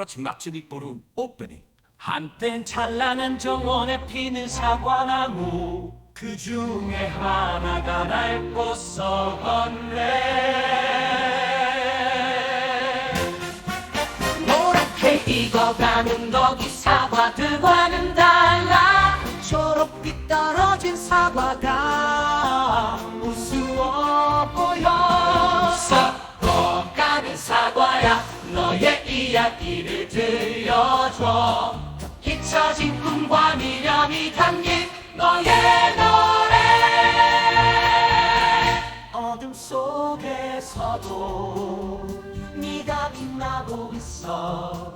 그렇지 막지기 보름 오프닝 한땐 찬란한 정원에 피는 사과나무. 그 중에 하나가 낡고 썩었네. 노랗게 익어가는 거기 사과들과는 달라. 초록빛 떨어진 사과가 우스워 보여. 썩어가는 사과야 너의 이야기를 들려줘. 잊혀진 꿈과 미련이 담긴 너의 노래. 어둠 속에서도 네가 빛나고 있어